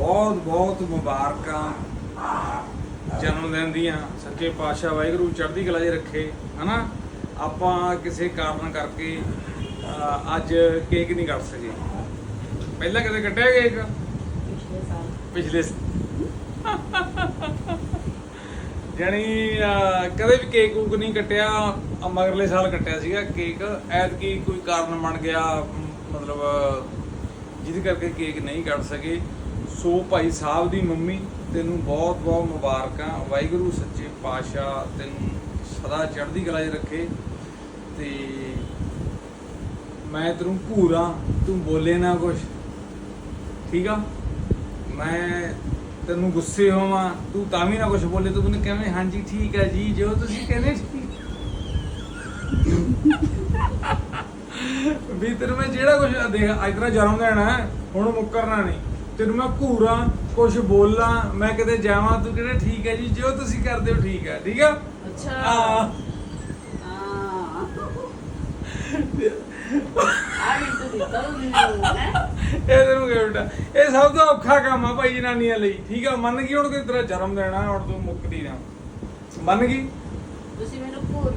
ਬਹੁਤ ਬਹੁਤ ਮੁਬਾਰਕਾਂ ਜਨਮ ਦਿਨ ਦੀਆਂ। ਸੱਚੇ ਪਾਤਸ਼ਾਹ ਵਾਹਿਗੁਰੂ ਚੜ੍ਹਦੀ ਕਲਾ 'ਚ ਰੱਖੇ ਹਨਾ? ਆਪਾਂ ਕਿਸੇ ਕਾਰਨ ਕਰਕੇ ਅੱਜ ਕੇਕ ਨਹੀਂ ਕੱਟ ਸਕੇ। ਪਹਿਲਾਂ ਕਦੇ ਕੱਟਿਆ ਕੇਕ? ਪਿਛਲੇ ਸਾਲ। ਪਿਛਲੇ ਅਹ, ਕਦੇ ਵੀ ਕੇਕ ਕੂਕ ਨਹੀਂ ਕੱਟਿਆ ਮਗਰਲੇ ਸਾਲ ਕੱਟਿਆ ਸੀਗਾ ਕੇਕ। ਐਤਕੀ ਕੋਈ ਕਾਰਨ ਬਣ ਗਿਆ ਮਤਲਬ ਜਿਹਦੇ ਕਰਕੇ ਕੇਕ ਨਹੀਂ ਕੱਟ ਸਕੇ। ਸੋ ਭਾਈ ਸਾਹਿਬ ਦੀ ਮੰਮੀ, ਤੈਨੂੰ ਬਹੁਤ ਬਹੁਤ ਮੁਬਾਰਕਾਂ। ਵਾਹਿਗੁਰੂ ਸੱਚੇ ਪਾਤਸ਼ਾਹ ਤੈਨੂੰ ਸਦਾ ਚੜ੍ਹਦੀ ਕਲਾ 'ਚ ਰੱਖੇ। ਤੇ ਮੈਂ ਤੈਨੂੰ ਘੂਰਾਂ, ਤੂੰ ਬੋਲੇ ਨਾ ਕੁਛ। ਠੀਕ ਆ? ਮੈਂ ਤੈਨੂੰ ਗੁੱਸੇ ਹੋਵਾਂ, ਤੂੰ ਤਾਂ ਵੀ ਨਾ ਕੁਛ ਬੋਲੇ। ਤੂੰ ਮੈਨੂੰ ਕਹਿੰਵੇਂ, ਹਾਂਜੀ, ਠੀਕ ਹੈ ਜੀ, ਜੋ ਤੁਸੀਂ ਕਹਿੰਦੇ ਠੀਕ ਵੀ ਤੈਨੂੰ ਮੈਂ ਜਿਹੜਾ ਕੁਛ ਦੇਖ ਅੱਜ ਤੇਰਾ ਜਨਮ ਦਿਨ ਹੁਣ ਮੁੱਕਰਨਾ ਨਹੀਂ। ਤੈਨੂੰ ਮੈਂ ਘੂਰਾਂ ਕੁਝ ਬੋਲਾਂ ਮੈਂ ਕਿਤੇ ਜਾਵਾਂ ਤੂੰ ਕਿਹੜੇ ਠੀਕ ਹੈ ਜੀ? ਜੋ ਤੁਸੀਂ ਕਰਦੇ ਹੋ ਠੀਕ ਹੈ ਠੀਕ ਆ? ਅੱਛਾ। ਆ ਇਹ ਤੈਨੂੰ ਕਿਹਾ ਬੇਟਾ ਇਹ ਸਭ ਤੋਂ ਔਖਾ ਕੰਮ ਆ ਭਾਈ ਜਨਾਨੀਆਂ ਲਈ ਠੀਕ ਆ? ਮੰਨ ਗਈ ਹੁਣ ਕਿ ਤੇਰਾ ਜਨਮ ਆ ਹੁਣ ਤੂੰ ਮੁੱਕਦੀ ਨਾ। ਮੰਨ ਗਈ?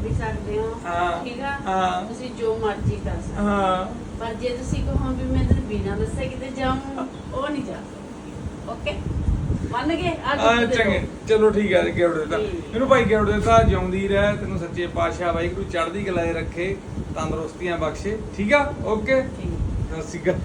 ਵੀ ਸਕਦੇ ਹੋ। ਹਾਂ, ਠੀਕ ਆ? ਹਾਂ। ਤੁਸੀਂ ਜੋ ਮਰਜ਼ੀ ਕਰ ਸਕਦੇ ਹੋ। ਹਾਂ। ਪਰ ਜੇ ਤੁਸੀਂ ਕਹੋ ਵੀ ਮੈਂ ਤੈਨੂੰ ਬਿਨਾਂ ਦੱਸੇ ਕਿਤੇ ਜਾਊਂ ਉਹ ਨਹੀਂ ਜਾ ਸਕਦੀ। ਓਕੇ ਮੰਨ ਗਏ? ਆ ਚੰਗੇ। ਚਲੋ ਠੀਕ ਹੈ ਗਿਫਟ ਦਿੱਤਾ। ਇਹਨੂੰ ਭਾਈ ਗਿਫਟ ਦਿੱਤਾ ਜਿਉਂਦੀ ਰਹਿ ਤੈਨੂੰ ਸੱਚੇ ਪਾਤਸ਼ਾਹ ਵਾਹਿਗੁਰੂ ਚੜ੍ਹਦੀ ਕਲਾ ਰੱਖੇ ਤੰਦਰੁਸਤੀਆਂ ਬਖਸ਼ੇ। ਠੀਕ ਆ? ਓਕੇ ਸਤਿ ਸ਼੍ਰੀ ਅਕਾਲ।